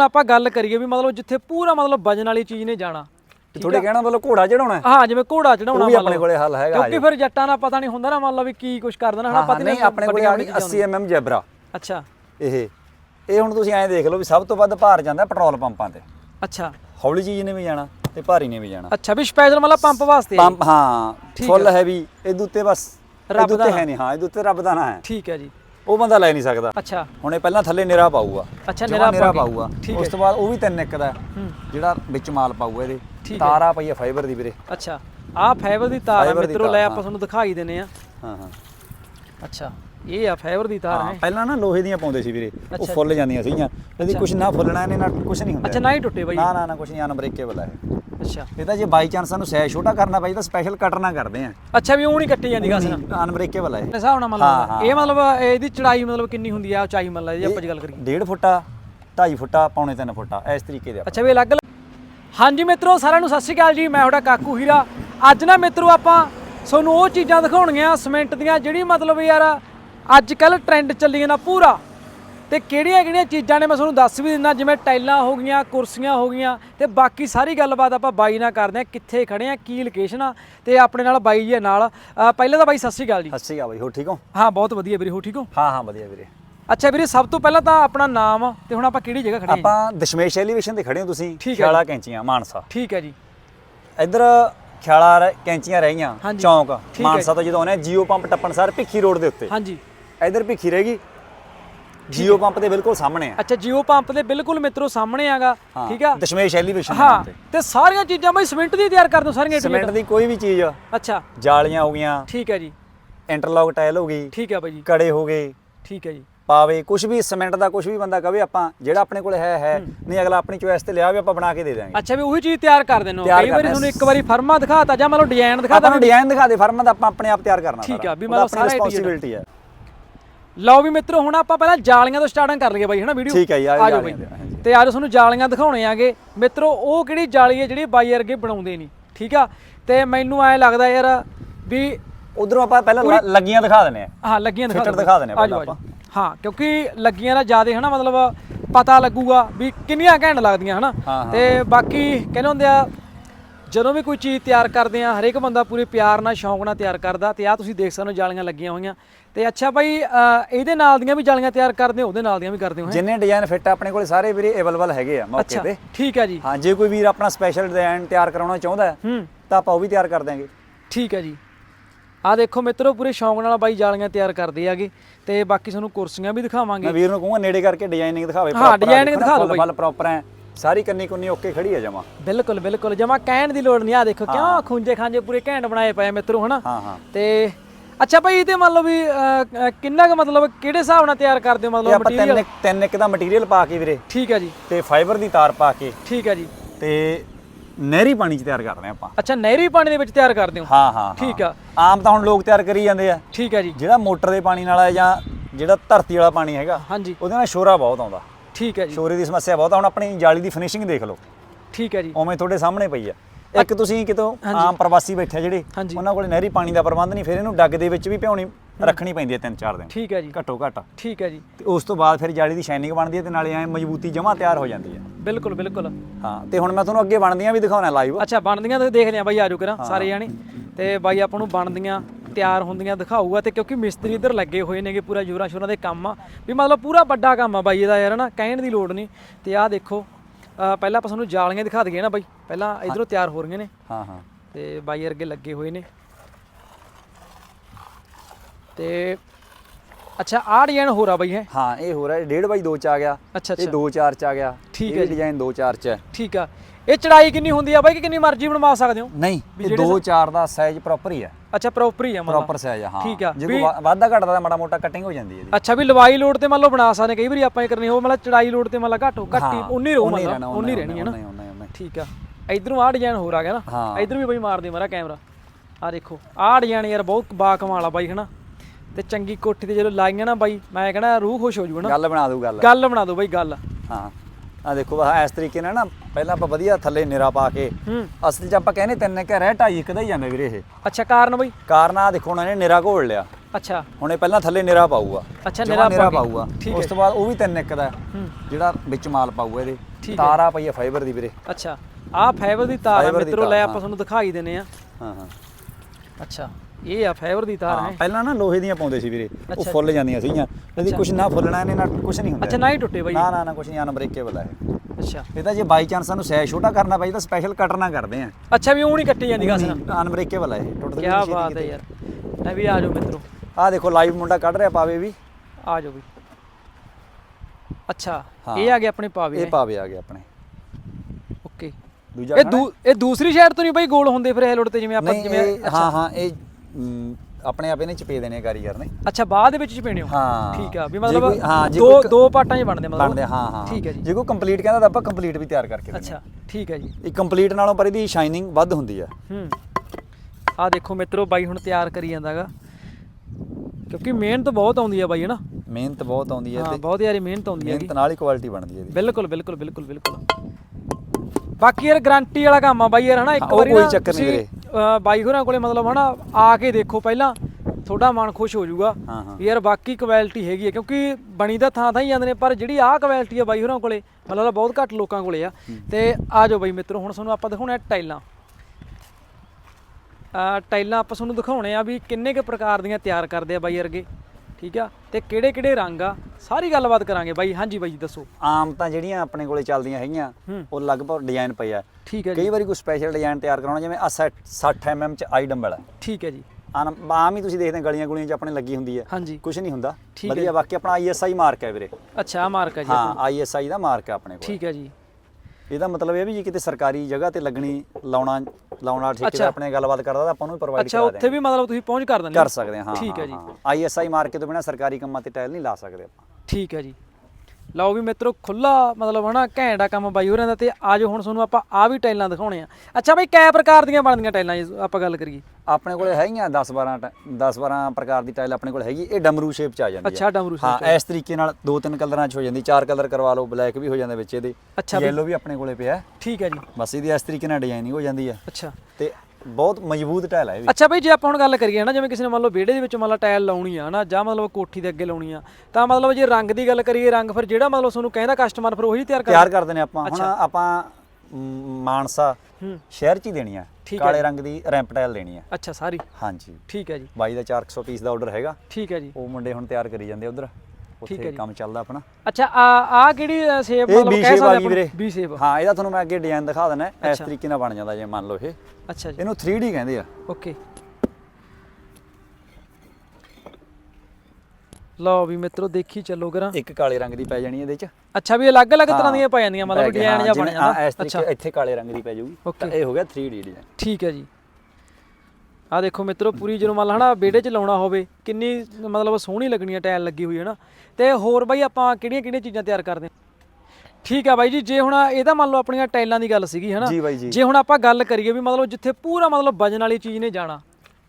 ਹੁਣ ਆਪਾਂ ਗੱਲ ਕਰੀਏ ਵੀ ਮਤਲਬ ਜਿੱਥੇ ਪੂਰਾ ਮਤਲਬ ਵਜਨ ਵਾਲੀ ਚੀਜ਼ ਨੇ ਜਾਣਾ ਤੇ ਤੁਹਾਡੇ ਕਹਿਣਾ ਮਤਲਬ ਘੋੜਾ ਚੜਾਉਣਾ ਹੈ? ਜਿਵੇਂ ਘੋੜਾ ਚੜਾਉਣਾ ਵੀ ਆਪਣੇ ਕੋਲੇ ਹੱਲ ਹੈਗਾ ਕਿਉਂਕਿ ਫਿਰ ਜੱਟਾਂ ਦਾ ਪਤਾ ਨਹੀਂ ਹੁੰਦਾ ਨਾ ਮੰਨ ਲਓ ਵੀ ਕੀ ਕੁਝ ਕਰ ਦੇਣਾ ਹਨਾ ਪਤਾ ਨਹੀਂ ਆਪਣੇ ਕੋਲੇ ਆ ਗਈ 80 mm ਜੈਬਰਾ। ਅੱਛਾ। ਇਹ ਇਹ ਹੁਣ ਤੁਸੀਂ ਐਂ ਦੇਖ ਲਓ ਵੀ ਸਭ ਤੋਂ ਵੱਧ ਭਾਰ ਜਾਂਦਾ ਪੈਟਰੋਲ ਪੰਪਾਂ ਤੇ। ਅੱਛਾ। ਹੌਲੀ ਚੀਜ਼ ਨੇ ਵੀ ਜਾਣਾ ਤੇ ਭਾਰੀ ਨੇ ਵੀ ਜਾਣਾ। ਅੱਛਾ ਵੀ ਸਪੈਸ਼ਲ ਮਤਲਬ ਪੰਪ ਵਾਸਤੇ। ਪੰਪ ਹਾਂ ਫੁੱਲ ਹੈਵੀ ਇਹਦੇ ਉੱਤੇ ਬਸ ਰੱਬ ਦਾ ਹੈ ਨਹੀਂ ਹਾਂ ਇਹਦੇ ਉੱਤੇ ਰੱਬ ਦਾ ਨਾਂ ਹੈ। ਠੀਕ ਹੈ ਜੀ। ਉਹ ਬੰਦਾ ਲੈ ਨਹੀਂ ਸਕਦਾ। ਅੱਛਾ। ਹੁਣ ਇਹ ਪਹਿਲਾਂ ਥੱਲੇ ਨਿਰਾ ਪਾਊਗਾ। ਅੱਛਾ, ਨਿਰਾ ਨਿਰਾ। ਪਾਊਗਾ। ਉਸ ਹੈ। ਤੋਂ ਬਾਅਦ ਉਹ ਵੀ ਤਿੰਨ ਇੱਕ ਦਾ ਹੂੰ ਜਿਹੜਾ ਵਿੱਚ ਮਾਲ ਪਾਊਗਾ ਇਹਦੇ। ਹੈ। ਤਾਰਾ ਪਈ ਆ ਫਾਈਬਰ ਦੀ ਵੀਰੇ। ਅੱਛਾ। ਆਹ ਫਾਈਬਰ ਦੀ ਤਾਰ ਹੈ ਮਿੱਤਰੋ ਤਾਰ, ਲੈ ਹਾਂ। ਆਪਾਂ ਤੁਹਾਨੂੰ ਦਿਖਾਈ ਦਿੰਨੇ ਆ ਹਾਂ ਹਾਂ। ਅੱਛਾ ਇਹ ਆ ਫਾਈਬਰ ਦੀ ਤਾਰ ਹਾਂ ਹੈ। ਪਹਿਲਾਂ ਨਾ ਲੋਹੇ ਦੀਆਂ ਪਾਉਂਦੇ ਸੀ ਵੀਰੇ। ਉਹ। ਫੁੱਲ ਜਾਂਦੀਆਂ ਸੀਗੀਆਂ। ਇਹਦੀ ਕੁਝ ਨਾ ਫੁੱਲਣਾ ਇਹਨੇ ਨਾ ਕੁਝ ਨਹੀਂ ਹੁੰਦਾ ਅੱਛਾ ਨਾ ਹੀ ਟੁੱਟੇ ਬਾਈ। ਨਾ ਨਾ ਨਾ ਕੁਝ ਨਹੀਂ ਅਨਬ੍ਰੇਕੇਬਲ ਹੈ ਅੱਛਾ ਇਹ ਤਾਂ ਜੇ ਬਾਈ ਚਾਂਸ ਸਾਨੂੰ ਸਾਈਜ਼ ਛੋਟਾ ਕਰਨਾ ਪਈ ਤਾਂ ਸਪੈਸ਼ਲ ਕਟਰ ਨਾ ਕਰਦੇ ਆ ਅੱਛਾ ਵੀ ਉਹ ਨਹੀਂ ਕੱਟੀ ਜਾਂਦੀ ਗਾਸ ਨਾਲ ਅਨਬ੍ਰੇਕੇਬਲ ਹੈ। ਹਿਸਾਬ ਨਾਲ ਮਤਲਬ। ਇਹ ਮਤਲਬ ਇਹਦੀ ਚੜਾਈ ਮਤਲਬ ਕਿੰਨੀ ਹੁੰਦੀ ਆ ਉਚਾਈ ਮਤਲਬ ਜੇ ਆਪਾਂ ਜੀ ਗੱਲ ਕਰੀਏ ਡੇਢ ਫੁੱਟਾ 2.5 ਫੁੱਟਾ ਪੌਣੇ 3 ਫੁੱਟਾ ਇਸ ਤਰੀਕੇ ਦੇ। ਅੱਛਾ ਵੀ ਅਲੱਗ ਹਾਂਜੀ ਮਿੱਤਰੋ ਸਾਰਿਆਂ ਨੂੰ ਸਤਿ ਸ਼੍ਰੀ ਅਕਾਲ ਜੀ ਮੈਂ ਤੁਹਾਡਾ ਕਾਕੂ ਹੀਰਾ ਅੱਜ ਨਾ ਮਿੱਤਰੋ ਆਪਾਂ ਤੁਹਾਨੂੰ ਉਹ ਚੀਜ਼ਾਂ ਦਿਖਾਉਣੀਆਂ ਸਿਮੈਂਟ ਦੀਆਂ ਜਿਹੜੀ ਮਤਲਬ ਯਾਰ ਅੱਜ ਕੱਲ ਟ੍ਰੈਂਡ ਚੱਲੀ ਜਾਂਦਾ ਪੂਰਾ ਤੇ ਕਿਹੜੀਆਂ ਕਿਹੜੀਆਂ ਚੀਜ਼ਾਂ ਨੇ ਮੈਂ ਤੁਹਾਨੂੰ ਦੱਸ ਵੀ ਦਿੰਦਾ ਜਿਵੇਂ ਟਾਈਲਾਂ ਹੋ ਗਈਆਂ ਕੁਰਸੀਆਂ ਹੋ ਗਈਆਂ ਤੇ ਬਾਕੀ ਸਾਰੀ ਗੱਲਬਾਤ ਆਪਾਂ ਬਾਈ ਨਾਲ ਕਰਦੇ ਆ ਕਿੱਥੇ ਖੜੇ ਆ ਕੀ ਲੋਕੇਸ਼ਨ ਆ ਤੇ ਆਪਣੇ ਨਾਲ ਬਾਈ ਜੀ ਨਾਲ। ਪਹਿਲਾਂ ਤਾਂ ਬਾਈ ਸਤਿ ਸ਼੍ਰੀ ਅਕਾਲ ਜੀ। ਸਤਿ ਸ਼੍ਰੀ ਅਕਾਲ ਬਾਈ ਹੋ ਠੀਕ ਹੋ? ਹਾਂ ਬਹੁਤ ਵਧੀਆ ਵੀਰੇ ਹੋ ਠੀਕ ਹੋ? ਹਾਂ ਹਾਂ ਵਧੀਆ ਵੀਰੇ। ਅੱਛਾ ਵੀਰੇ ਸਭ ਤੋਂ ਪਹਿਲਾਂ ਤਾਂ ਆਪਣਾ ਨਾਮ ਤੇ ਹੁਣ ਆਪਾਂ ਕਿਹੜੀ ਜਗ੍ਹਾ ਖੜੇ ਹਾਂ? ਆਪਾਂ ਦਸ਼ਮੇਸ਼ ਐਲੀਵੇਸ਼ਨ ਤੇ ਖੜੇ ਹੋ ਤੁਸੀਂ ਖਿਆਲਾ ਕੈਂਚੀਆਂ ਮਾਨਸਾ। ਠੀਕ ਹੈ ਜੀ। ਇੱਧਰ ਖਿਆਲਾ ਕੈਂਚੀਆਂ ਰਹੀਆਂ। ਚੌਂਕ। ਮਾਨਸਾ ਤੋਂ ਜਦੋਂ ਆਉਨੇ ਜੀਓ ਪੰਪ ਟੱਪਣ ਸਾਰ ਭਿੱਖੀ ਰੋਡ ਦੇ ਉੱਤੇ। ਹਾਂਜੀ। ਇੱਧਰ ਭਿੱਖੀ ਰਹੇਗੀ ਜੀਓ ਪੰਪ ਦੇ ਬਿਲਕੁਲ ਸਾਹਮਣੇ ਆ। ਅੱਛਾ ਜੀਓ ਪੰਪ ਦੇ ਬਿਲਕੁਲ ਮਿੱਤਰੋ ਸਾਹਮਣੇ ਆਗਾ ਠੀਕ ਆ? ਦਸ਼ਮੇਸ਼ ਐਲੀਵੇਸ਼ਨ ਹਾਂ ਤੇ ਸਾਰੀਆਂ ਚੀਜ਼ਾਂ ਬਈ ਸਿਮੈਂਟ ਦੀ ਤਿਆਰ ਕਰ ਦੋ ਸਾਰੀਆਂ ਸੀਮੈਂਟ ਦੀ ਕੋਈ ਵੀ ਚੀਜ਼ ਅੱਛਾ। ਜਾਲੀਆਂ ਹੋ ਗਈਆਂ ਠੀਕ ਹੈ ਜੀ। ਇੰਟਰਲੌਕ ਟਾਇਲ ਹੋ ਗਈ ਠੀਕ ਹੈ ਬਾਈ ਜੀ। ਕੜੇ ਹੋ ਗਏ ਠੀਕ ਹੈ ਜੀ। ਪਾਵੇ ਕੁਝ ਵੀ ਸੀਮੈਂਟ ਦਾ ਕੁਝ ਵੀ ਬੰਦਾ ਕਵੇ ਆਪਾਂ ਜਿਹੜਾ ਆਪਣੇ ਕੋਲ ਹੈ ਹੈ ਨਹੀਂ ਅਗਲਾ ਆਪਣੀ ਚੋਇਸ ਤੇ ਲਿਆ ਵੀ ਆਪਾਂ ਬਣਾ ਕੇ ਦੇ ਦਾਂਗੇ ਅੱਛਾ ਵੀ ਉਹੀ ਚੀਜ਼ ਤਿਆਰ ਕਰ ਦੇਣੋ। ਕਈ ਵਾਰੀ। ਤੁਹਾਨੂੰ ਇੱਕ ਵਾਰੀ ਫਰਮਾ ਦਿਖਾਤਾ ਜਾਂ ਮਤਲਬ ਡਿਜ਼ਾਈਨ ਦਿਖਾਤਾ ਆਪਾਂ ਡਿਜ਼ਾਈਨ ਦਿਖਾ ਦੇ ਫਰਮ ਦਾ ਆਪਾਂ ਆਪਣੇ ਆਪ ਤਿਆਰ ਕਰਨਾ ਠੀਕ। ਆ, ਵੀ ਮਤਲਬ ਸਾਰਾ। ਰਿਸਪੌਂਸਿਬਿਲਟੀ ਹੈ। ਲਓ ਵੀ ਮਿੱਤਰੋ ਹੁਣ ਆਪਾਂ ਪਹਿਲਾਂ ਜਾਲੀਆਂ ਤੋਂ ਸਟਾਰਟਿੰਗ ਕਰ ਲਈਏ ਬਾਈ ਹਨਾ ਵੀਡੀਓ ਠੀਕ ਹੈ ਜੀ, ਜਾਲੀਆਂ ਬਾਈ ਦੇ, ਹਾਂਜੀ। ਤੇ ਆਜੋ ਤੁਹਾਨੂੰ ਜਾਲੀਆਂ ਦਿਖਾਉਣੇ ਆਗੇ ਮਿੱਤਰੋ ਉਹ ਕਿਹੜੀ ਜਾਲੀ ਹੈ ਜਿਹੜੀ ਬਾਈ ਵਰਗੇ ਬਣਾਉਂਦੇ ਨਹੀਂ ਠੀਕ ਆ ਤੇ ਮੈਨੂੰ ਐ ਲੱਗਦਾ ਯਾਰ ਵੀ ਉਧਰੋਂ ਆਪਾਂ ਪਹਿਲਾਂ ਲ- ਲੱਗੀਆਂ ਦਿਖਾ ਦਿੰਨੇ ਆ ਹਾਂ ਲੱਗੀਆਂ ਦਿਖਾ ਦਿਓ। ਦਿਖਾ ਦਿੰਦੇ ਆ ਆਜੋ, ਪਹਿਲਾਂ ਆਜੋ। ਹਾਂ ਕਿਉਂਕਿ ਲੱਗੀਆਂ ਦਾ ਜ਼ਿਆਦਾ ਹਨਾ ਮਤਲਬ ਪਤਾ ਲੱਗੂਗਾ ਵੀ ਕਿੰਨੀਆਂ ਘੈਂਟ ਲੱਗਦੀਆਂ ਹਨਾ ਹਾਂ, ਹਾਂ। ਤੇ ਬਾਕੀ ਕਹਿੰਦੇ ਹੁੰਦੇ ਆ ਜਦੋਂ ਵੀ ਕੋਈ ਚੀਜ਼ ਤਿਆਰ ਕਰਦੇ ਆ ਹਰੇਕ ਬੰਦਾ ਪੂਰੇ ਪਿਆਰ ਨਾਲ ਸ਼ੌਂਕ ਨਾਲ ਤਿਆਰ ਕਰਦਾ ਤੇ ਆ ਤੁਸੀਂ ਦੇਖ ਸਕਦੇ ਹੋ ਜਾਲੀਆਂ ਲੱਗੀਆਂ ਹੋਈਆਂ ਤੇ ਅੱਛਾ ਭਾਈ ਇਹਦੇ ਨਾਲ ਦੀਆਂ ਵੀ ਜਾਲੀਆਂ ਤਿਆਰ ਕਰਦੇ ਹੋ ਉਹਦੇ ਨਾਲ ਦੀਆਂ ਵੀ ਕਰਦੇ ਹੋ ਹੈਂ? ਜਿੰਨੇ ਡਿਜ਼ਾਈਨ ਫਿੱਟ ਆਪਣੇ ਕੋਲੇ ਸਾਰੇ ਵੀਰੇ ਅਵੇਲੇਬਲ ਹੈਗੇ ਆ ਮੌਕੇ ਅੱਛਾ ਤੇ। ਠੀਕ ਹੈ ਜੀ। ਹਾਂ ਜੇ ਕੋਈ ਵੀਰ ਆਪਣਾ ਸਪੈਸ਼ਲ ਡਿਜ਼ਾਈਨ ਤਿਆਰ ਕਰਾਉਣਾ ਚਾਹੁੰਦਾ ਹੈ, ਹੂੰ। ਤਾਂ ਆਪਾਂ ਉਹ ਵੀ ਤਿਆਰ ਕਰ ਦਾਂਗੇ ਠੀਕ ਹੈ ਜੀ। ਆ ਦੇਖੋ ਮਿੱਤਰੋ ਪੂਰੇ ਸ਼ੌਂਕ ਨਾਲ ਬਾਈ ਜਾਲੀਆਂ ਤਿਆਰ ਕਰਦੇ ਆਗੇ ਤੇ ਬਾਕੀ ਤੁਹਾਨੂੰ ਕੁਰਸੀਆਂ ਵੀ ਦਿਖਾਵਾਂਗੇ। ਮੈਂ ਵੀਰ ਨੂੰ ਕਹੂੰਗਾ ਨੇੜੇ ਕਰਕੇ ਡਿਜ਼ਾਈਨਿੰਗ ਦਿਖਾਵੇ ਹਾਂ, designing ਦਿਖਾ ਦਿਓ ਬਾਈ। ਫਲ ਪ੍ਰੋਪਰ ਹੈ ਸਾਰੀ ਕੰਨੀ ਕੁੰਨੀ ਓਕੇ ਖੜੀ ਹੈ ਜਮਾ। ਬਿਲਕੁਲ ਬਿਲਕੁਲ ਜਮਾ ਕਹਿਣ ਦੀ ਲੋੜ ਨਹੀਂ ਆ ਦੇਖੋ ਕਿਉਂ ਖੁੰਝੇ ਖਾਂਜੇ ਪੂਰੇ ਘੈਂਟ ਬਣਾਏ ਪਏ ਆ ਮਿੱਤਰੋ ਹਨਾ? ਹਾਂ ਹਾਂ। ਤੇ ਅੱਛਾ ਭਾਈ ਇਹਦੇ ਮੰਨ ਲਓ ਵੀ ਕਿੰਨਾ ਕੁ ਮਤਲਬ ਕਿਹੜੇ ਹਿਸਾਬ ਨਾਲ ਤਿਆਰ ਕਰਦੇ ਹੋ ਇਹ ਮਤਲਬ ਆਪਾਂ ਮਟੀਰੀਅਲ ਤਿੰਨ ਤਿੰਨ ਇੱਕ ਦਾ ਮਟੀਰੀਅਲ ਪਾ ਕੇ ਵੀਰੇ। ਠੀਕ ਹੈ ਜੀ। ਤੇ ਫਾਈਬਰ ਦੀ ਤਾਰ ਪਾ ਕੇ। ਠੀਕ ਹੈ ਜੀ। ਤੇ ਨਹਿਰੀ ਪਾਣੀ ਚ ਤਿਆਰ ਕਰਦੇ ਆ ਆਪਾਂ। ਅੱਛਾ ਨਹਿਰੀ ਪਾਣੀ ਦੇ ਵਿੱਚ ਤਿਆਰ ਕਰਦੇ ਹੋ? ਹਾਂ ਹਾਂ ਠੀਕ ਆ। ਆਮ ਤਾਂ ਹੁਣ ਲੋਕ ਤਿਆਰ ਕਰੀ ਜਾਂਦੇ ਆ। ਠੀਕ ਹੈ ਜੀ। ਜਿਹੜਾ ਮੋਟਰ ਦੇ ਪਾਣੀ ਨਾਲ ਹੈ ਜਾਂ ਜਿਹੜਾ ਧਰਤੀ ਵਾਲਾ ਪਾਣੀ ਹੈਗਾ ਹਾਂਜੀ। ਉਹਦੇ ਨਾਲ ਸ਼ੋਰਾ ਬਹੁਤ ਆਉਂਦਾ। ਠੀਕ ਹੈ ਜੀ। ਸ਼ੋਰੇ ਦੀ ਸਮੱਸਿਆ ਬਹੁਤ ਆ। ਹੁਣ ਆਪਣੀ ਜਾਲੀ ਦੀ ਫਿਨਿਸ਼ਿੰਗ ਦੇਖ ਲਓ। ਠੀਕ ਹੈ ਜੀ। ਉਵੇਂ ਤੁਹਾਡੇ ਸਾਹਮਣੇ ਪਈ ਆ। ਇੱਕ ਤੁਸੀਂ ਕਿਤੋਂ ਆਮ ਪ੍ਰਵਾਸੀ ਬੈਠੇ ਜਿਹੜੇ। ਉਹਨਾਂ ਕੋਲੇ ਨਹਿਰੀ ਪਾਣੀ ਦਾ ਪ੍ਰਬੰਧ ਨਹੀਂ ਫਿਰ ਇਹਨੂੰ ਡੱਗ ਦੇ ਵਿੱਚ ਵੀ ਭਿਉਣੀ ਰੱਖਣੀ ਪੈਂਦੀ ਹੈ ਤਿੰਨ ਚਾਰ ਦਿਨ। ਠੀਕ ਹੈ ਜੀ। ਘੱਟੋ ਘੱਟ। ਠੀਕ ਹੈ ਜੀ। ਤੇ ਉਸ ਤੋਂ ਬਾਅਦ ਫਿਰ ਜਾਲੀ ਦੀ ਸ਼ਾਈਨਿੰਗ ਬਣਦੀ ਹੈ ਤੇ ਨਾਲੇ ਐ ਮਜ਼ਬੂਤੀ ਜਮਾ ਤਿਆਰ ਹੋ ਜਾਂਦੀ ਹੈ। ਬਿਲਕੁਲ ਬਿਲਕੁਲ। ਹਾਂ ਤੇ ਹੁਣ ਮੈਂ ਤੁਹਾਨੂੰ ਅੱਗੇ ਬਣਦੀਆਂ ਵੀ ਦਿਖਾਉਣਾ ਲਾਈਵ ਅੱਛਾ ਬਣਦੀਆਂ ਤੇ ਦੇਖਦੇ ਆ ਬਾਈ ਆਜੋ ਕਰਾਂ ਸਾਰੇ ਜਾਣੇ। ਤੇ ਬਾਈ ਆਪਾਂ ਨੂੰ ਬਣਦੀਆਂ ਤਿਆਰ ਹੁੰਦੀਆਂ ਦਿਖਾਊਗਾ ਤੇ ਕਿਉਂਕਿ ਮਿਸਤਰੀ ਇੱਧਰ ਲੱਗੇ ਹੋਏ ਨੇਗੇ ਪੂਰਾ ਜੋਰਾਂ ਸ਼ੋਰਾਂ ਦੇ ਕੰਮ ਆ। ਵੀ ਮਤਲਬ ਪੂਰਾ ਵੱਡਾ ਕੰਮ ਆ ਬਾਈ ਇਹਦਾ ਯਾਰ ਨਾ ਕਹਿਣ ਦੀ ਲੋੜ ਨਹੀਂ। ਤੇ ਆਹ ਦੇਖੋ ਪਹਿਲਾਂ ਆਪਾਂ ਤੁਹਾਨੂੰ ਜਾਲੀਆਂ ਦਿਖਾ ਦਈਏ ਨਾ ਬਾਈ। ਪਹਿਲਾਂ ਇਧਰੋਂ ਤਿਆਰ ਹੋ ਰਹੀਆਂ ਨੇ। ਹਾਂ ਹਾਂ। ਤੇ ਬਾਈ ਵਰਗੇ ਲੱਗੇ ਹੋਏ ਨੇ। ਤੇ ਅੱਛਾ ਆਹ ਡਿਜ਼ਾਈਨ ਹੋਰ ਆ ਬਾਈ ਹੈ ਹਾਂ ਇਹ ਹੋ ਰਿਹਾ 1.5 ਬਾਈ 2 ਚ ਆ ਗਿਆ। ਅੱਛਾ ਇਹ ਅੱਛਾ। 2 4 ਚ ਆ ਗਿਆ। ਠੀਕ ਇਹ ਹੈ ਡਿਜ਼ਾਈਨ 2 4 ਚ ਹੈ। ਠੀਕ ਆ। ਇਹ ਚੜਾਈ ਕਿੰਨੀ ਹੁੰਦੀ ਆ ਬਾਈ ਕਿ ਕਿੰਨੀ ਮਰਜ਼ੀ ਬਣਵਾ ਸਕਦੇ ਹੋ? ਨਹੀਂ ਇਹ 2 4 ਦਾ ਸਾਈਜ਼ ਪ੍ਰੋਪਰ ਹੀ ਹੈ। ਅੱਛਾ ਪ੍ਰੋਪਰ ਹੀ ਆ ਮਤਲਬ। ਪ੍ਰੋਪਰ ਸਾਈਜ਼ ਹਾਂ। ਠੀਕ ਆ, ਜੇ ਕੋਈ ਵਾਧਾ ਘਟਦਾ ਤਾਂ ਮਾੜਾ ਮੋਟਾ ਕਟਿੰਗ ਹੋ ਜਾਂਦੀ ਹੈ ਇਹਦੀ ਅੱਛਾ ਵੀ ਲਵਾਈ ਲੋਡ ਤੇ ਮੰਨ ਲਓ ਬਣਾ ਸਕਦੇ ਕਈ ਵਾਰੀ ਆਪਾਂ ਇਹ ਕਰਨੀ ਹੋ ਮਤਲਬ ਚੜਾਈ ਲੋਡ ਤੇ ਮੰਨ ਲਾ ਘੱਟ ਹੋ ਘੱਟ ਹੀ ਹਾਂ, ਉਨੀ ਰਹੂ ਮਤਲਬ ਉਨੀ ਰਹਿਣੀ ਹੈ ਨਾ। ਹੀ, ਹੀ, ਹੀ। ਠੀਕ ਆ। ਇਧਰੋਂ ਆਹ ਡਿਜ਼ਾਈਨ ਹੋਰ ਆ ਗਿਆ ਨਾ। ਹਾਂ। ਇਧਰ ਵੀ ਬਾਈ ਮਾਰ ਦੇ ਮਾਰਾ ਕੈਮਰਾ ਆ ਦੇਖੋ ਆਹ ਡਿਜ਼ਾਈਨ ਯਾਰ ਬਹੁਤ ਬਾ ਕਮਾਲ ਆ ਬਾਈ ਹਨਾ। ਤੇ ਚੰਗੀ ਕੋਠੀ ਤੇ ਜਦੋਂ ਲਾਈਆਂ ਨਾ ਬਾਈ ਮੈਂ ਕਹਿੰਦਾ ਰੂਹ ਖੁਸ਼ ਹੋ ਜੂ ਨਾ। ਗੱਲ ਬਣਾ ਦੂ ਗੱਲ। ਗੱਲ ਬਣਾ ਦਿਓ ਬਾਈ ਗੱਲ। ਹਾਂ। ਆ ਦੇਖੋ ਆਹ ਇਸ ਤਰੀਕੇ ਨਾਲ ਨਾ ਪਹਿਲਾਂ ਆਪਾਂ ਵਧੀਆ ਥੱਲੇ ਨਿਰਾ ਪਾ ਕੇ ਹੂੰ। ਅਸਲ 'ਚ ਆਪਾਂ ਕਹਿੰਦੇ ਤਿੰਨ ਕਿ ਰਹਿ ਢਾਈ ਇੱਕ ਦਾ ਹੀ ਜਾਂਦਾ ਵੀਰੇ ਇਹ। ਅੱਛਾ ਕਾਰਨ ਬਾਈ? ਕਾਰਨ ਆ ਦੇਖੋ ਉਹਨਾਂ ਨੇ ਨਿਰਾ ਘੋਲ ਲਿਆ। ਅੱਛਾ। ਹੁਣ ਇਹ ਪਹਿਲਾਂ ਥੱਲੇ ਨਿਰਾ ਪਾਊਗਾ। ਅੱਛਾ, ਨਿਰਾ ਨਿਰਾ। ਪਾਊਗਾ। ਉਸ ਹੈ। ਤੋਂ ਬਾਅਦ ਉਹ ਵੀ ਤਿੰਨ ਇੱਕ ਦਾ ਹੈ, ਹੂੰ। ਜਿਹੜਾ ਵਿੱਚ ਮਾਲ ਪਾਊਗਾ ਇਹਦੇ। ਹੈ। ਤਾਰ ਆ ਪਈ ਆ ਫਾਈਬਰ ਦੀ ਵੀਰੇ। ਅੱਛਾ। ਆਹ ਫਾਈਬਰ ਦੀ ਤਾਰ ਆ ਦੀ ਮਿੱਤਰੋ ਤਾਰ, ਲੈ ਹਾਂ। ਆਪਾਂ ਤੁਹਾਨੂੰ ਦਿਖਾਈ ਦਿੰਨੇ ਆ ਹਾਂ ਹਾਂ। ਅੱਛਾ। ਇਹ ਆ ਫਾਈਬਰ ਦੀ ਤਾਰ ਹਾਂ ਹੈ। ਪਹਿਲਾਂ ਨਾ ਲੋਹੇ ਦੀਆਂ ਪਾਉਂਦੇ ਸੀ ਵੀਰੇ। ਉਹ ਅੱਛਾ। ਫੁੱਲ ਜਾਂਦੀਆਂ ਸੀਗੀਆਂ। ਇਹਦੀ। ਕੁਝ ਨਾ ਫੁੱਲਣਾ ਇਹਨੇ ਨਾ ਕੁਝ ਨਹੀਂ ਹੁੰਦਾ ਅੱਛਾ ਨਾ ਹੀ ਟੁੱਟੇ ਬਾਈ। ਨਾ ਨਾ ਨਾ ਕੁਝ ਨਹੀਂ ਅਨਬ੍ਰੇਕੇਬਲ ਹੈ ਇਹ। ਅੱਛਾ। ਇਹ ਤਾਂ ਜੇ ਬਾਈ ਚਾਂਸ ਸਾਨੂੰ ਸੈ ਛੋਟਾ ਕਰਨਾ ਪਈ ਤਾਂ ਸਪੈਸ਼ਲ ਕਟਰ ਨਾ ਕਰਦੇ ਆ। ਅੱਛਾ ਵੀ ਉਹ ਨਹੀਂ ਕੱਟੀ ਜਾਂਦੀ ਗਾਸ ਨਾਲ ਅਨਬ੍ਰੇਕੇਬਲ ਹੈ ਇਹ ਟੁੱਟਦੀ ਕੀ ਬਾਤ ਹੈ ਯਾਰ। ਲੈ ਵੀ ਆ ਜਾਓ ਮਿੱਤਰੋ। ਆ ਦੇਖੋ ਲਾਈਵ ਮੁੰਡਾ ਕੱਢ ਰਿਹਾ ਪਾਵੇ ਵੀ। ਆ ਜਾਓ ਵੀ। ਅੱਛਾ ਹਾਂ। ਇਹ ਆ ਗਿਆ ਆਪਣੇ ਪਾਵੇ ਇਹ ਪਾਵੇ ਆ ਗਿਆ ਆਪਣੇ। ਓਕੇ। ਦੂਜਾ ਇਹ ਖਾਣਾ ਦੂ ਇਹ ਦੂਸਰੀ ਸਾਈਡ ਤੋਂ ਨਹੀਂ ਬਾਈ ਗੋਲ ਹੁੰਦੇ ਫਿਰ ਇਹ ਲੋੜ ਤੇ ਜਿਵੇਂ ਆਪਾਂ ਨਹੀਂ ਜਿਵੇਂ ਇਹ- ਹਾਂ ਹਾਂ ਇਹ ਮ, ਆਪਣੇ ਆਪ ਇਹਨੇ ਚਪੇ ਦੇਣੇ ਆ ਕਾਰੀਗਰ ਨੇ ਅੱਛਾ ਬਾਅਦ ਦੇ ਵਿੱਚ ਚ ਪੈਣੇ ਹੋ? ਹਾਂ। ਠੀਕ ਆ ਵੀ ਜੇ ਮਤਲਬ ਕੋਈ- ਹਾਂ, ਜੇ ਦੋ ਕੋਈ ਦੋ ਪਾਰਟਾਂ 'ਚ ਬਣਦੇ ਮਤਲਬ। ਬਣਦੇ ਹਾਂ ਹਾਂ। ਠੀਕ ਹੈ ਜੀ। ਜੇ ਕੋਈ ਕੰਪਲੀਟ ਕਹਿੰਦਾ ਤਾਂ ਆਪਾਂ ਕੰਪਲੀਟ ਵੀ ਤਿਆਰ ਕਰਕੇ ਦਿੰਦੇ ਅੱਛਾ ਠੀਕ ਹੈ ਜੀ। ਹਾਂ। ਇਹ ਕੰਪਲੀਟ ਨਾਲੋਂ ਪਰ ਇਹਦੀ ਸ਼ਾਈਨਿੰਗ ਵੱਧ ਹੁੰਦੀ ਆ। ਹੂੰ। ਆ ਦੇਖੋ ਮਿੱਤਰੋ ਬਾਈ ਹੁਣ ਤਿਆਰ ਕਰੀ ਜਾਂਦਾਗਾ। ਕਿਉਂਕਿ ਮਿਹਨਤ ਬਹੁਤ ਆਉਂਦੀ ਆ ਬਾਈ ਹਨਾ ਮਿਹਨਤ ਬਹੁਤ ਆਉਂਦੀ ਹੈ ਹਾਂ ਤੇ ਬਹੁਤ ਯਾਰੀ ਮਿਹਨਤ ਆਉਂਦੀ ਹੈਗੀ ਮਿਹਨਤ ਨਾਲ ਹੀ ਕੁਆਲਿਟੀ ਬਣਦੀ ਹੈ ਇਹਦੀ। ਬਿਲਕੁਲ ਬਿਲਕੁਲ ਬਿਲਕੁਲ ਬਿਲਕੁਲ। ਬਾਕੀ ਯਾਰ ਗਾਰੰਟੀ ਵਾਲਾ ਕੰਮ ਆ ਬਾਈ ਯਾਰ ਹਨਾ ਇੱਕ ਹਾਂ, ਉਹ ਵਾਰੀ ਕੋਈ ਨਾ ਚੱਕਰ ਨਹੀਂ ਤੁਸੀਂ, ਵੀਰੇ। ਬਾਈ ਹੋਰਾਂ ਕੋਲੇ ਮਤਲਬ ਹਨਾ ਆ ਕੇ ਦੇਖੋ ਪਹਿਲਾਂ ਤੁਹਾਡਾ ਮਨ ਖੁਸ਼ ਹੋ ਜਾਊਗਾ ਹਾਂ, ਹਾਂ। ਵੀ ਯਾਰ ਬਾਕੀ ਕੁਆਲਿਟੀ ਹੈਗੀ ਹੈ ਕਿਉਂਕਿ ਬਣੀ ਤਾਂ ਥਾਂ ਥਾਂ ਹੀ ਜਾਂਦੇ ਨੇ ਪਰ ਜਿਹੜੀ ਆਹ ਕੁਆਲਿਟੀ ਆ ਬਾਈ ਹੋਰਾਂ ਕੋਲੇ ਮਤਲਬ ਬਹੁਤ ਘੱਟ ਲੋਕਾਂ ਕੋਲੇ ਆ। ਤੇ ਆ ਜਾਓ ਬਾਈ ਮਿੱਤਰੋ ਹੁਣ ਤੁਹਾਨੂੰ ਆਪਾਂ ਦਿਖਾਉਣਾ ਟਾਈਲਾਂ। ਆ ਟਾਈਲਾਂ ਆਪਾਂ ਤੁਹਾਨੂੰ ਦਿਖਾਉਣੇ ਆ ਵੀ ਕਿੰਨੇ ਕੁ ਪ੍ਰਕਾਰ ਦੀਆਂ ਤਿਆਰ ਕਰਦੇ ਆ ਬਾਈ ਵਰਗੇ। ਠੀਕ ਆ? ਤੇ ਕਿਹੜੇ ਕਿਹੜੇ ਰੰਗ ਆ? ਸਾਰੀ ਗੱਲਬਾਤ ਕਰਾਂਗੇ ਬਾਈ। ਹਾਂਜੀ ਬਾਈ ਦੱਸੋ। ਆਮ ਤਾਂ ਜਿਹੜੀਆਂ ਆਪਣੇ ਕੋਲੇ ਚੱਲਦੀਆਂ ਹੈਗੀਆਂ। ਉਹ ਲਗਭਗ ਡਿਜ਼ਾਈਨ ਪਏ ਆ। ਠੀਕ ਹੈ ਜੀ। ਕਈ ਵਾਰੀ ਕੋਈ ਸਪੈਸ਼ਲ ਡਿਜ਼ਾਈਨ ਤਿਆਰ ਕਰਾਉਣਾ ਜਿਵੇਂ ਆ 60 mm ਚ ਆਈ ਡੰਬਲ ਹੈ ਠੀਕ ਹੈ ਜੀ। ਆਮ ਆਮ ਹੀ ਤੁਸੀਂ ਦੇਖਦੇ ਗਲੀਆਂ ਗੁਲੀਆਂ ਚ ਆਪਣੇ ਲੱਗੀ ਹੁੰਦੀ ਹੈ ਹਾਂਜੀ। ਕੁਝ ਨਹੀਂ ਹੁੰਦਾ। ਵਧੀਆ ਬਾਕੀ ਆਪਣਾ ਆਈਐਸਆਈ ਮਾਰਕ ਹੈ ਵੀਰੇ। ਅੱਛਾ ਆ ਮਾਰਕ ਹੈ ਜੀ ਹਾਂ। ਆਈਐਸਆਈ ਦਾ ਮਾਰਕ ਹੈ ਆਪਣੇ ਕੋਲ। ਠੀਕ ਹੈ ਜੀ। ਇਹਦਾ ਮਤਲਬ ਇਹ ਵੀ ਜੇ ਕਿਤੇ ਸਰਕਾਰੀ ਜਗ੍ਹਾ ਤੇ ਲੱਗਣੀ ਲਾਉਣਾ ਲਾਉਣਾ ਅੱਛਾ। ਠੇਕੇਦਾਰ ਆਪਣੇ ਗੱਲਬਾਤ ਕਰਦਾ ਤਾਂ ਆਪਾਂ ਨੂੰ ਪ੍ਰੋਵਾਈਡ ਅੱਛਾ ਕਰਾ ਉੱਥੇ ਦਿਆਂਗੇ। ਵੀ ਮਤਲਬ ਤੁਸੀਂ ਪਹੁੰਚ ਕਰ ਦਿੰਦੇ ਕਰ? ਸਕਦੇ ਹਾਂ ਹਾਂ ਠੀਕ ਹੈ ਜੀ। ਆਈਐਸਆਈ ਮਾਰਕੇ ਤੋਂ ਬਿਨਾ ਸਰਕਾਰੀ ਕੰਮਾਂ ਤੇ ਟਾਇਲ ਨਹੀਂ ਲਾ ਸਕਦੇ ਆਪਾਂ। ਠੀਕ ਹੈ ਜੀ। ਲਓ ਵੀ ਮਿੱਤਰੋ ਖੁੱਲਾ ਮਤਲਬ ਹਨਾ ਘੈਂਟ ਕੰਮ ਬਾਈ ਹੋਰਾਂ ਦਾ ਤੇ ਆਜੋ ਹੁਣ ਤੁਹਾਨੂੰ ਆਪਾਂ ਆ ਵੀ ਟਾਈਲਾਂ ਦਿਖਾਉਣੇ ਆ। ਅੱਛਾ ਬਾਈ ਕੈ ਪ੍ਰਕਾਰ ਦੀਆਂ ਬਣਦੀਆਂ ਟਾਈਲਾਂ ਜੇ ਆਪਾਂ ਗੱਲ ਕਰੀਏ? ਆਪਣੇ ਕੋਲੇ ਹੈਗੀਆਂ 10 12 10 12 ਪ੍ਰਕਾਰ ਦੀ ਟਾਇਲ ਆਪਣੇ ਕੋਲ ਹੈਗੀ ਇਹ ਡਮਰੂ ਸ਼ੇਪ ਚ ਆ ਜਾਂਦੀ ਹੈ ਅੱਛਾ ਡਮਰੂ ਹਾਂ shape ਇਸ ਤਰੀਕੇ ਨਾਲ ਦੋ ਤਿੰਨ ਕਲਰਾਂ ਚ ਹੋ ਜਾਂਦੀ ਚਾਰ ਕਲਰ ਕਰਵਾ ਲਓ ਬਲੈਕ ਵੀ ਹੋ ਜਾਂਦਾ ਵਿੱਚ ਇਹਦੇ। ਅੱਛਾ ਯੈਲੋ ਵੀ ਆਪਣੇ ਕੋਲੇ ਪਿਆ। ਹੈ। ਠੀਕ ਹੈ ਜੀ। ਬਸ ਇਹਦੀ ਇਸ ਤਰੀਕੇ ਨਾਲ ਡਿਜ਼ਾਈਨਿੰਗ ਹੋ ਜਾਂਦੀ ਹੈ ਅੱਛਾ। ਤੇ ਬਹੁਤ ਮਜ਼ਬੂਤ ਟਾਇਲ ਹੈ ਇਹ ਵੀ। ਅੱਛਾ ਬਈ ਜੇ ਆਪਾਂ ਹੁਣ ਗੱਲ ਕਰੀਏ ਨਾ ਜਿਵੇਂ ਕਿਸੇ ਨੇ ਮੰਨ ਲਓ ਵਿਹੜੇ ਦੇ ਵਿੱਚ ਮੰਨ ਲਾ ਟਾਇਲ ਲਾਉਣੀ ਆ ਨਾ ਜਾਂ ਮਤਲਬ ਕੋਠੀ ਦੇ ਅੱਗੇ ਲਾਉਣੀ ਆ ਤਾਂ ਮਤਲਬ ਜੇ ਰੰਗ ਦੀ ਗੱਲ ਕਰੀਏ ਰੰਗ ਫਿਰ ਜਿਹੜਾ ਮਤਲਬ ਤੁਹਾਨੂੰ ਕਹਿੰਦਾ ਕਸਟਮਰ ਫਿਰ ਉਹੀ ਤਿਆਰ ਤਿਆਰ ਕਰਦਾ ਕਰਦੇ ਨੇ ਆਪਾਂ। ਹੁਣ ਆਪਾਂ ਮ, ਮਾਨਸਾ ਸ਼ਹਿਰ ਚ ਹੀ ਦੇਣੀ ਆ। ਠੀਕ ਹੈ ਕਾਲੇ ਰੰਗ ਦੀ ਰੈਂਪ ਟਾਇਲ ਦੇਣੀ ਆ। ਅੱਛਾ ਸਾਰੀ। ਹਾਂਜੀ। ਠੀਕ ਹੈ ਜੀ। ਬਾਈ ਦਾ 400 ਪੀਸ ਦਾ ਆਰਡਰ ਹੈਗਾ। ਠੀਕ ਹੈ ਜੀ। ਉਹ ਮੁੰਡੇ ਹੁਣ ਤਿਆਰ ਕਰੀ ਜਾਂਦੇ ਉਧਰ। ਉੱਥੇ। ਕੰਮ ਚੱਲਦਾ ਆਪਣਾ। ਅੱਛਾ ਆ ਆ ਕਿਹੜੀ ਸ਼ੇਪ ਇਹ ਮਤਲਬ ਕਹਿ ਸਕਦੇ ਬੀ ਸ਼ੇਪ ਹਾਂ ਇਹਦਾ ਤੁਹਾਨੂੰ ਮੈਂ ਅੱਗੇ ਡਿਜ਼ਾਈਨ ਦਿਖਾ ਦਿੰਦਾ ਇਸ ਅੱਛਾ। ਤਰੀਕੇ ਨਾਲ ਬਣ ਜਾਂਦਾ ਜੇ ਮੰਨ ਲਓ ਇਹ। ਅੱਛਾ ਜੀ। ਇਹਨੂੰ 3D ਕਹਿੰਦੇ ਆ। ਓਕੇ। ਲਓ ਵੀ ਮਿੱਤਰੋ ਦੇਖੀ ਚੱਲੋ ਕਰਾਂ ਇੱਕ ਕਾਲੇ ਰੰਗ ਦੀ ਪੈ ਜਾਣੀ ਇਹਦੇ ਚ। ਅੱਛਾ ਵੀ ਅਲੱਗ-ਅਲੱਗ ਤਰ੍ਹਾਂ ਦੀਆਂ ਪੈ ਜਾਂਦੀਆਂ ਮਤਲਬ ਡਿਜ਼ਾਈਨ ਜਾਂ ਬਣ ਜਾਂਦਾ ਇਸ ਤਰੀਕੇ ਇੱਥੇ ਕਾਲੇ ਰੰਗ ਦੀ ਪੈ ਜਾਊਗੀ. ਤਾਂ ਇਹ ਹੋ ਗਿਆ 3D ਡਿਜ਼ਾਈਨ ਠੀਕ ਹੈ ਜੀ। ਆ ਦੇਖੋ ਮਿੱਤਰੋ ਪੂਰੀ ਜਦੋਂ ਮੰਨ ਲਾ ਹਨਾ ਵਿਹੜੇ 'ਚ ਲਾਉਣਾ ਹੋਵੇ ਕਿੰਨੀ ਮਤਲਬ ਸੋਹਣੀ ਲੱਗਣੀ ਹੈ ਟਾਇਲ ਲੱਗੀ ਹੋਈ ਹੈ ਨਾ। ਤੇ ਹੋਰ ਬਾਈ ਆਪਾਂ ਕਿਹੜੀਆਂ ਕਿਹੜੀਆਂ ਚੀਜ਼ਾਂ ਤਿਆਰ ਕਰਦੇ ਹਾਂ? ਠੀਕ ਆ ਬਾਈ ਜੀ ਜੇ ਹੁਣ ਇਹਦਾ ਮੰਨ ਲਓ ਆਪਣੀਆਂ ਟਾਈਲਾਂ ਦੀ ਗੱਲ ਸੀਗੀ ਹਨਾ। ਜੀ ਹੁਣ ਆਪਾਂ ਗੱਲ ਕਰੀਏ ਵੀ ਮਤਲਬ ਜਿੱਥੇ ਪੂਰਾ ਮਤਲਬ ਵਜਨ ਵਾਲੀ ਚੀਜ਼ ਨੇ ਜਾਣਾ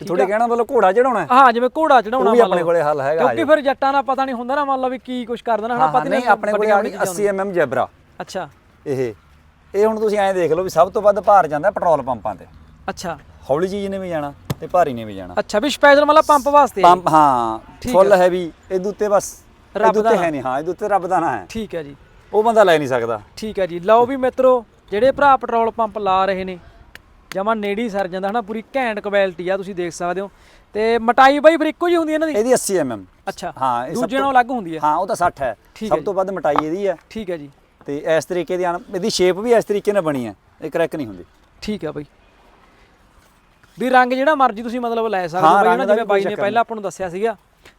ਤੇ ਤੁਹਾਡੇ ਕਹਿਣਾ ਮਤਲਬ ਘੋੜਾ ਚੜਾਉਣਾ ਹੈ? ਹਾਂ ਜਿਵੇਂ ਘੋੜਾ ਚੜਾਉਣਾ ਮੰਨ ਆਪਣੇ ਕੋਲੇ ਹੱਲ ਹੈਗਾ ਕਿਉਂਕਿ ਫਿਰ ਜੱਟਾਂ ਦਾ ਪਤਾ ਨਹੀਂ ਹੁੰਦਾ ਨਾ ਮੰਨ ਲਓ ਵੀ ਕੀ ਕੁਝ ਕਰ ਦੇਣਾ ਹਨਾ ਪਤਾ ਨਹੀਂ ਆਪਣੇ ਕੋਲੇ ਆ ਗਈ 80 mm ਜੈਬਰਾ। ਅੱਛਾ। ਇਹ ਇਹ ਹੁਣ ਤੁਸੀਂ ਐਂ ਦੇਖ ਲਓ ਵੀ ਸਭ ਤੋਂ ਵੱਧ ਭਾਰ ਜਾਂਦਾ ਪੈਟਰੋਲ ਪੰਪਾਂ ਤੇ। ਅੱਛਾ। ਹੌਲੀ ਚੀਜ਼ ਨੇ ਵੀ ਜਾਣਾ। ਤੇ ਭਾਰੀ ਨੇ ਵੀ ਜਾਣਾ। ਅੱਛਾ ਵੀ ਸਪੈਸ਼ਲ ਮਤਲਬ ਪੰਪ ਵਾਸਤੇ ਪੰਪ ਹਾਂ ਫੁੱਲ ਹੈ। ਹੈਵੀ ਇਹਦੇ ਉੱਤੇ ਬਸ ਰੱਬ ਇਹਦੇ ਦਾ ਉੱਤੇ। ਹੈ ਨਹੀਂ ਹਾਂ ਇਹਦੇ ਉੱਤੇ ਰੱਬ ਦਾ ਨਾਂ ਹੈ। ਠੀਕ ਹੈ ਜੀ। ਉਹ ਬੰਦਾ ਲੈ ਨਹੀਂ ਸਕਦਾ। ਠੀਕ ਹੈ ਜੀ। ਲਓ ਵੀ ਮਿੱਤਰੋ ਜਿਹੜੇ ਭਰਾ ਪੈਟਰੋਲ ਪੰਪ ਲਾ ਰਹੇ ਨੇ ਜਮਾ ਨੇੜੀ ਸਰ ਜਾਂਦਾ ਹਨਾ ਪੂਰੀ ਘੈਂਟ ਕੁਆਲਿਟੀ ਆ ਤੁਸੀਂ ਦੇਖ ਸਕਦੇ ਹੋ। ਤੇ ਮਟਾਈ ਬਾਈ ਫਿਰ ਇੱਕੋ ਜੀ ਹੁੰਦੀ ਹੈ ਇਹਨਾਂ ਦੀ? ਇਹਦੀ 80 mm ਅੱਛਾ ਹਾਂ ਦੂਜੇ ਨਾਲੋਂ ਅਲੱਗ ਹੁੰਦੀ ਹੈ ਹਾਂ ਉਹ ਤਾਂ 60 ਹੈ। ਸਭ ਤੋਂ ਵੱਧ ਮਟਾਈ ਇਹਦੀ ਹੈ ਠੀਕ ਹੈ ਜੀ। ਤੇ ਇਸ ਤਰੀਕੇ ਦੀ ਇਹਦੀ ਸ਼ੇਪ ਵੀ ਇਸ ਤਰੀਕੇ ਨਾਲ ਬਣੀ ਹੈ ਇਹ ਕਰੈਕ ਨਹੀਂ ਹੁੰਦੀ। ਠੀਕ ਹੈ ਬਾਈ। ਵੀ ਰੰਗ ਜਿਹੜਾ ਮਰਜ਼ੀ ਤੁਸੀਂ ਮਤਲਬ ਲੈ ਸਕਦੇ ਹਾਂ, ਬਾਈ ਜਿਵੇਂ ਬਾਈ ਨੇ ਪਹਿਲਾਂ ਆਪਾਂ ਨੂੰ ਦੱਸਿਆ ਸੀਗਾ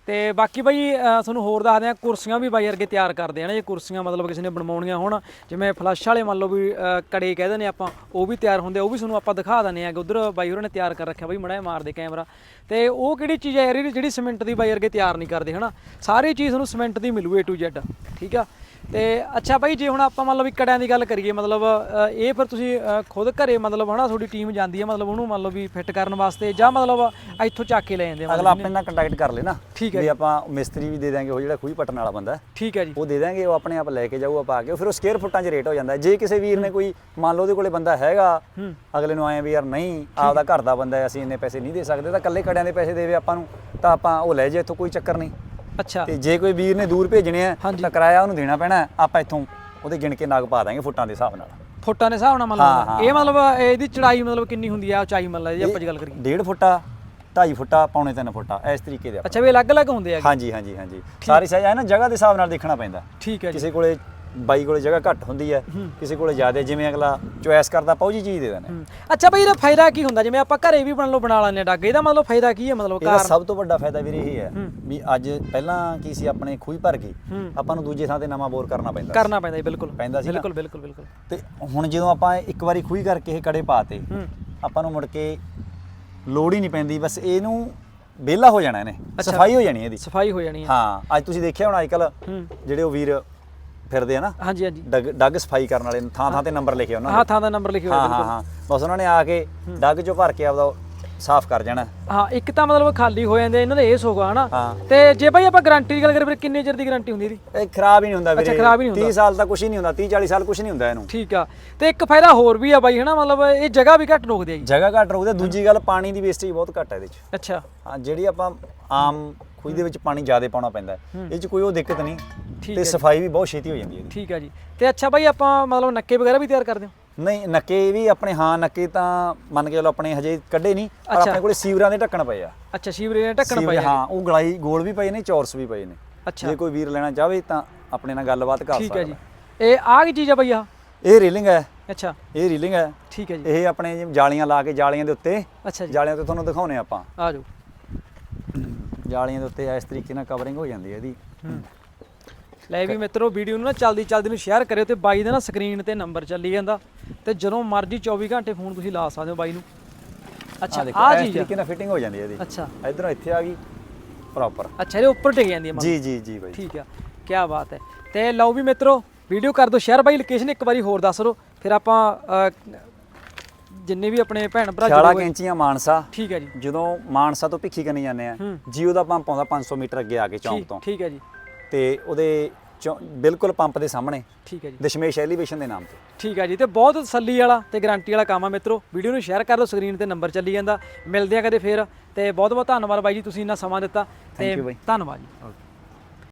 ਤੇ ਬਾਕੀ ਬਾਈ ਤੁਹਾਨੂੰ ਹੋਰ ਦੱਸਦੇ ਆ ਕੁਰਸੀਆਂ ਵੀ ਬਾਈ ਵਰਗੇ ਤਿਆਰ ਕਰਦੇ ਆ ਨਾ ਜੇ ਕੁਰਸੀਆਂ ਮਤਲਬ ਕਿਸੇ ਨੇ ਬਣਵਾਉਣੀਆਂ ਹੋਣ ਜਿਵੇਂ ਫਲੱਸ਼ ਵਾਲੇ ਮੰਨ ਲਓ ਵੀ ਕੜੇ ਕਹਿੰਦੇ ਨੇ ਆਪਾਂ ਉਹ ਵੀ ਤਿਆਰ ਹੁੰਦੇ ਉਹ ਵੀ ਤੁਹਾਨੂੰ ਆਪਾਂ ਦਿਖਾ ਦਿੰਦੇ ਆ ਉਧਰ ਬਾਈ ਹੋਰਾਂ ਨੇ ਤਿਆਰ ਕਰ ਰੱਖਿਆ ਬਾਈ ਮੜਾ ਮਾਰਦੇ ਕੈਮਰਾ। ਤੇ ਉਹ ਕਿਹੜੀ ਚੀਜ਼ ਹੈ ਯਾਰ ਜਿਹੜੀ ਸੀਮੈਂਟ ਦੀ ਬਾਈ ਵਰਗੇ ਤਿਆਰ ਨਹੀਂ ਕਰਦੇ ਹਨਾ? ਸਾਰੀ ਚੀਜ਼ ਤੁਹਾਨੂੰ ਸੀਮੈਂਟ ਦੀ ਮਿਲੂ A to Z ਠੀਕ ਆ? ਤੇ ਅੱਛਾ ਬਾਈ ਜੇ ਹੁਣ ਆਪਾਂ ਮੰਨ ਲਓ ਵੀ ਕੜਿਆਂ ਦੀ ਗੱਲ ਕਰੀਏ ਮਤਲਬ ਇਹ ਫਿਰ ਤੁਸੀਂ ਖੁਦ ਘਰੇ ਮਤਲਬ ਹਨਾ ਤੁਹਾਡੀ ਟੀਮ ਜਾਂਦੀ ਹੈ ਮਤਲਬ ਉਹਨੂੰ ਮੰਨ ਲਓ ਵੀ ਫਿੱਟ ਕਰਨ ਵਾਸਤੇ ਜਾਂ ਮਤਲਬ ਇੱਥੋਂ ਚੱਕ ਕੇ ਲੈ ਜਾਂਦੇ ਆ ਅਗਲਾ ਆਪਣੇ ਨਾਲ ਕੰਟੈਕਟ ਕਰ ਲੈ ਨਾ। ਠੀਕ ਹੈ ਵੀ ਆਪਾਂ ਮਿਸਤਰੀ ਵੀ ਦੇ ਦਾਂਗੇ ਉਹ ਜਿਹੜਾ ਖੂਹੀ ਪੱਟਣ ਵਾਲਾ ਬੰਦਾ ਹੈ। ਠੀਕ ਹੈ ਜੀ ਉਹ ਦੇ ਦਾਂਗੇ ਉਹ ਆਪਣੇ ਆਪ ਲੈ ਕੇ ਜਾਊਗਾ ਪਾ ਕੇ ਫਿਰ ਉਹ ਸਕੁਅਰ ਫੁੱਟਾਂ 'ਚ ਰੇਟ ਹੋ ਜਾਂਦਾ ਹੈ। ਜੇ ਕਿਸੇ ਵੀਰ ਨੇ ਕੋਈ ਮੰਨ ਲਓ ਉਹਦੇ ਕੋਲੇ ਬੰਦਾ ਹੈਗਾ ਹੂੰ ਅਗਲੇ ਨੂੰ ਆਏ ਵੀ ਯਾਰ ਨਹੀਂ ਆਪਦਾ ਘਰ ਦਾ ਬੰਦਾ ਹੈ ਅਸੀਂ ਇੰਨੇ ਪੈਸੇ ਨਹੀਂ ਦੇ ਸਕਦੇ ਤਾਂ ਇਕੱਲੇ ਕੜਿਆਂ ਦੇ ਪੈਸੇ ਦੇਵੇ ਆਪਾਂ ਨੂੰ ਤਾਂ ਆਪਾਂ ਉਹ ਲੈ ਜੇ ਇੱਥੋਂ ਕੋਈ ਚੱਕਰ ਨਹੀਂ ਅੱਛਾ ਤੇ ਜੇ ਕੋਈ ਵੀਰ ਨੇ ਦੂਰ ਭੇਜਣੇ ਆ ਹਾਂਜੀ। ਤਾਂ ਕਿਰਾਇਆ ਉਹਨੂੰ ਦੇਣਾ ਪੈਣਾ ਹੈ। ਆਪਾਂ ਇੱਥੋਂ ਉਹਦੇ ਗਿਣ ਕੇ ਨਾਗ ਪਾ ਦਾਂਗੇ ਫੁੱਟਾਂ ਦੇ ਹਿਸਾਬ ਨਾਲ ਫੁੱਟਾਂ ਦੇ ਹਿਸਾਬ ਨਾਲ ਮੰਨ ਹਾਂ, ਲਓ ਹਾਂ, ਇਹ ਮਤਲਬ ਇਹਦੀ ਚੜਾਈ ਮਤਲਬ ਕਿੰਨੀ ਹੁੰਦੀ ਆ ਉਚਾਈ ਮੰਨ ਲਾ ਜੇ ਆਪਾਂ ਜੀ ਗੱਲ ਕਰੀਏ ਡੇਢ ਫੁੱਟਾ 2.5 ਫੁੱਟਾ ਪੌਣੇ 3 ਫੁੱਟਾ ਇਸ ਤਰੀਕੇ ਦੇ ਅੱਛਾ ਵੀ ਅਲੱਗ-ਅਲੱਗ ਹੁੰਦੇ ਹੈਗੇ ਹਾਂਜੀ ਹਾਂਜੀ ਹਾਂਜੀ। ਸਾਰੀ ਸਾਈਜ਼ ਹੈ ਨਾ ਜਗ੍ਹਾ ਦੇ ਹਿਸਾਬ ਨਾਲ ਦੇਖਣਾ ਪੈਂਦਾ। ਠੀਕ ਹੈ ਜੀ। ਕਿਸੇ ਕੋਲੇ ਬਾਈ ਕੋਲੇ ਜਗ੍ਹਾ ਘੱਟ ਹੁੰਦੀ ਹੈ ਕਿਸੇ ਕੋਲੇ ਜ਼ਿਆਦਾ ਜਿਵੇਂ ਅਗਲਾ ਚੁਆਇਸ ਕਰਦਾ ਪਹੁੰਚੀ ਚੀਜ਼ ਦੇ ਦਿੰਦੇ। ਅੱਛਾ ਬਈ ਇਹਦਾ ਫਾਇਦਾ ਕੀ ਹੁੰਦਾ? ਜਿਵੇਂ ਆਪਾਂ ਘਰੇ ਵੀ ਬਣ ਲਓ ਬਣਾ ਲੈਂਦੇ ਆ ਡੱਗ। ਇਹਦਾ ਮਤਲਬ ਫਾਇਦਾ ਕੀ ਹੈ? ਮਤਲਬ ਇਹਦਾ ਕਾਰਨ ਸਭ ਤੋਂ ਵੱਡਾ ਫਾਇਦਾ ਵੀਰੇ ਇਹ ਹੈ। ਵੀ ਅੱਜ ਪਹਿਲਾਂ ਕੀ ਸੀ ਆਪਣੇ ਖੂਹੀ ਭਰ ਗਈ। ਆਪਾਂ ਨੂੰ ਦੂਜੇ ਥਾਂ ਤੇ ਨਵਾਂ ਬੋਰ ਕਰਨਾ ਪੈਂਦਾ ਕਰਨਾ ਪੈਂਦਾ ਜੀ ਬਿਲਕੁਲ। ਪੈਂਦਾ ਸੀ। ਬਿਲਕੁਲ ਬਿਲਕੁਲ ਬਿਲਕੁਲ। ਤੇ ਹੁਣ ਜਦੋਂ ਆਪਾਂ ਇੱਕ ਵਾਰੀ ਖੂਹੀ ਕਰਕੇ ਇਹ ਕੜੇ ਪਾਤੇ ਆਪਾਂ ਨੂੰ ਮੁੜ ਕੇ ਲੋੜ ਹੀ ਨਹੀਂ ਪੈਂਦੀ ਬਸ ਇਹਨੂੰ ਵਿਹਲਾ ਹੋ ਜਾਣਾ ਇਹਨੇ। ਸਫ਼ਾਈ ਹੋ ਜਾਣੀ ਇਹਦੀ। ਸਫ਼ਾਈ ਹੋ ਜਾਣੀ ਹੈ। ਹਾਂ ਅੱਜ ਤੁਸੀਂ ਦੇਖਿਆ ਹੋਣਾ ਅੱਜਕੱਲ ਹੂੰ। ਜਿਹੜੇ ਉਹ ਵੀਰ ਫਿਰਦੇ ਆ ਨਾ ਹਾਂਜੀ ਹਾਂਜੀ। ਡੱਗ ਡੱਗ ਸਫ਼ਾਈ ਕਰਨ ਵਾਲੇ ਥਾਂ ਥਾਂ ਤੇ ਨੰਬਰ ਲਿਖੇ ਉਹਨਾਂ ਹਾਂ ਥਾਂ ਦਾ ਨੰਬਰ ਲਿਖਿਓ ਹਾਂ ਹੋਇਆ ਹਾਂ ਹਾਂ। ਬਸ ਉਹਨਾਂ ਨੇ ਆ ਕੇ ਡੱਗ ਚੋਂ ਭਰ ਕੇ ਆਪਦਾ ਸਾਫ਼ ਕਰ ਜਾਣਾ। ਹਾਂ ਇੱਕ ਤਾਂ ਮਤਲਬ ਖਾਲੀ ਹੋ ਜਾਂਦੇ ਇਹਨਾਂ ਦਾ ਇਹ ਸੋਗਾ ਹਨਾ? ਹਾਂ। ਤੇ ਜੇ ਭਾਈ ਆਪਾਂ ਗਾਰੰਟੀ ਦੀ ਗੱਲ ਕਰੀਏ ਫਿਰ ਕਿੰਨੇ ਚਿਰ ਦੀ ਗਾਰੰਟੀ ਹੁੰਦੀ ਇਹਦੀ? ਇਹ ਖਰਾਬ ਹੀ ਨਹੀਂ ਹੁੰਦਾ ਵੀਰੇ। ਅੱਛਾ, ਖਰਾਬ ਹੀ ਨਹੀਂ ਹੁੰਦਾ। 30 ਸਾਲ ਤੱਕ ਕੁਝ ਹੀ ਨਹੀਂ ਹੁੰਦਾ 30 40 ਸਾਲ ਕੁਝ ਨਹੀਂ ਹੁੰਦਾ ਇਹਨੂੰ। ਠੀਕ ਆ। ਤੇ ਇੱਕ ਫਾਇਦਾ ਹੋਰ ਵੀ ਆ ਬਾਈ ਹਨਾ? ਮਤਲਬ ਇਹ ਜਗ੍ਹਾ ਵੀ ਘੱਟ ਰੋਕਦੇ ਆ ਜੀ। ਜਗ੍ਹਾ ਘੱਟ ਰੋਕਦੇ ਦੂਜੀ ਗੱਲ ਪਾਣੀ ਦੀ ਵੇਸਟੇਜ ਬਹੁਤ ਘੱਟ ਹੈ ਇਹਦੇ 'ਚ। ਅੱਛਾ। ਹਾਂ ਜਿਹੜੀ ਆਪਾਂ ਆਮ ਖੂਹੀ ਦੇ ਵਿੱਚ ਪਾਣੀ ਜ਼ਿਆਦਾ ਪਾਉਣਾ ਪੈਂਦਾ ਹੈ। ਇਹ 'ਚ ਕੋਈ ਉਹ ਦਿੱਕਤ ਨਹੀਂ। ਠੀਕ ਤੇ ਸਫ਼ਾਈ ਵੀ ਬਹੁਤ ਛੇਤੀ ਹੋ ਜਾਂਦੀ ਹੈ ਇਹਦੀ। ਠੀਕ ਆ ਜੀ। ਤੇ ਅੱਛਾ ਬਾਈ ਆਪਾਂ ਮਤਲਬ ਨੱਕੇ ਵਗੈਰਾ ਵੀ ਤਿਆਰ ਕਰਦੇ ਹੋ? ਨਹੀਂ ਨੱਕੇ ਵੀ ਆਪਣੇ ਹਾਂ ਨੱਕੇ ਤਾਂ ਮੰਨ ਕੇ ਚਲੋ ਆਪਣੇ ਹਜੇ ਕੱਢੇ ਨਹੀਂ ਪਰ। ਆਪਣੇ ਕੋਲੇ ਸੀਵਰਾਂ ਦੇ ਢੱਕਣ ਪਏ ਆ। ਅੱਛਾ ਸ਼ੀਵਰੇ ਨੇ ਢੱਕਣ ਪਾਇਆ ਹਾਂ ਉਹ ਗਲਾਈ ਗੋਲ ਵੀ ਪਏ ਨੇ ਚੌਰਸ ਵੀ ਪਏ ਨੇ। ਅੱਛਾ। ਜੇ ਕੋਈ ਵੀਰ ਲੈਣਾ ਚਾਹਵੇ ਤਾਂ ਆਪਣੇ ਨਾਲ ਗੱਲਬਾਤ ਕਰ ਠੀਕ ਸਕਦਾ। ਹੈ ਜੀ। ਇਹ ਆਹ ਕੀ ਚੀਜ਼ ਆ ਬਾਈ ਆ ਇਹ ਰੀਲਿੰਗ ਹੈ। ਅੱਛਾ। ਇਹ ਰੀਲਿੰਗ ਹੈ। ਠੀਕ ਹੈ ਜੀ। ਇਹ ਆਪਣੇ ਜਾਲੀਆਂ ਲਾ ਕੇ ਜਾਲੀਆਂ ਦੇ ਉੱਤੇ। ਅੱਛਾ ਜੀ। ਜਾਲੀਆਂ ਤੇ ਤੁਹਾਨੂੰ ਦਿਖਾਉਨੇ ਆਪਾਂ। ਆ ਜਾਓ। ਜਾਲੀਆਂ ਦੇ ਉੱਤੇ ਇਸ ਤਰੀਕੇ ਨਾਲ ਕਵਰਿੰਗ ਹੋ ਜਾਂਦੀ ਹੈ ਇਹਦੀ। ਹੂੰ। ਲੈ ਵੀ ਮਿੱਤਰੋ ਵੀਡੀਓ ਨੂੰ ਨਾ ਚਲਦੀ ਚਲਦੀ ਨੂੰ ਸ਼ੇਅਰ ਕਰਿਓ ਤੇ ਬਾਈ ਦਾ ਨਾ ਸਕਰੀਨ ਤੇ ਨੰਬਰ ਚੱਲੀ ਜਾਂਦਾ ਤੇ ਜਦੋਂ ਮਰਜ਼ੀ 24 ਘੰਟੇ ਫੋਨ ਤੁਸੀਂ ਲਾ ਸਕਦੇ ਹੋ ਬਾਈ ਨੂੰ। ਅੱਛਾ ਆ ਆ। ਤਰੀਕੇ ਨਾਲ ਫਿਟਿੰਗ ਹੋ ਜਾਂਦੀ ਹੈ ਇਹਦੀ। ਅੱਛਾ। ਇਧਰੋਂ ਇੱਥੇ ਆ ਗਈ ਪ੍ਰੋਪਰ ਅੱਛਾ ਇਹਦੇ ਉੱਪਰ ਟਿਕ ਜਾਂਦੀ ਹੈ ਜੀ ਜੀ ਜੀ ਬਾਈ। ਠੀਕ ਆ ਕੀ ਬਾਤ ਹੈ। ਤੇ ਲਓ ਵੀ ਮਿੱਤਰੋ ਵੀਡੀਓ ਕਰ ਦਿਓ ਸ਼ੇਅਰ ਬਾਈ ਲੋਕੇਸ਼ਨ ਇੱਕ ਵਾਰੀ ਹੋਰ ਦੱਸ ਦਿਓ ਫਿਰ ਆਪਾਂ ਜਿੰਨੇ ਵੀ ਆਪਣੇ ਭੈਣ ਭਰਾ ਜੁੜੇ ਹੋਏ- ਕੈਂਚੀਆਂ ਮਾਨਸਾ। ਠੀਕ ਹੈ ਜੀ। ਜਦੋਂ ਮਾਨਸਾ ਤੋਂ ਭਿੱਖੀ ਕਰਨੀ ਜਾਂਦੇ ਆ। ਜੀਓ ਦਾ ਪੰਪ ਆਉਂਦਾ 500 ਮੀਟਰ ਅੱਗੇ ਆ ਕੇ ਚੌਂਕ ਤੋਂ। ਠੀਕ ਹੈ ਜੀ। ਤੇ ਉਹਦੇ ਚੌਂ- ਬਿਲਕੁਲ ਪੰਪ ਦੇ ਸਾਹਮਣੇ। ਠੀਕ ਹੈ ਜੀ। ਦਸ਼ਮੇਸ਼ ਐਲੀਵੇਸ਼ਨ ਦੇ ਨਾਮ ਤੇ। ਠੀਕ ਹੈ ਜੀ ਤੇ ਬਹੁਤ ਤਸੱਲੀ ਵਾਲਾ ਤੇ ਗਾਰੰਟੀ ਵਾਲਾ ਕੰਮ ਆ ਮਿੱਤਰੋ। ਵੀਡੀਓ ਨੂੰ ਸ਼ੇਅਰ ਕਰ ਦਿਓ ਸਕਰੀਨ ਤੇ ਨੰਬਰ ਚੱਲੀ ਜਾਂਦਾ। ਮਿਲਦੇ ਆ ਕਦੇ ਫੇਰ ਤੇ ਬਹੁਤ ਬਹੁਤ ਧੰਨਵਾਦ ਬਾਈ ਜੀ ਤੁਸੀਂ ਇੰਨਾ ਸਮਾਂ ਦਿੱਤਾ। ਤੇ you ਬਾਈ। ਧੰਨਵਾਦ ਜੀ।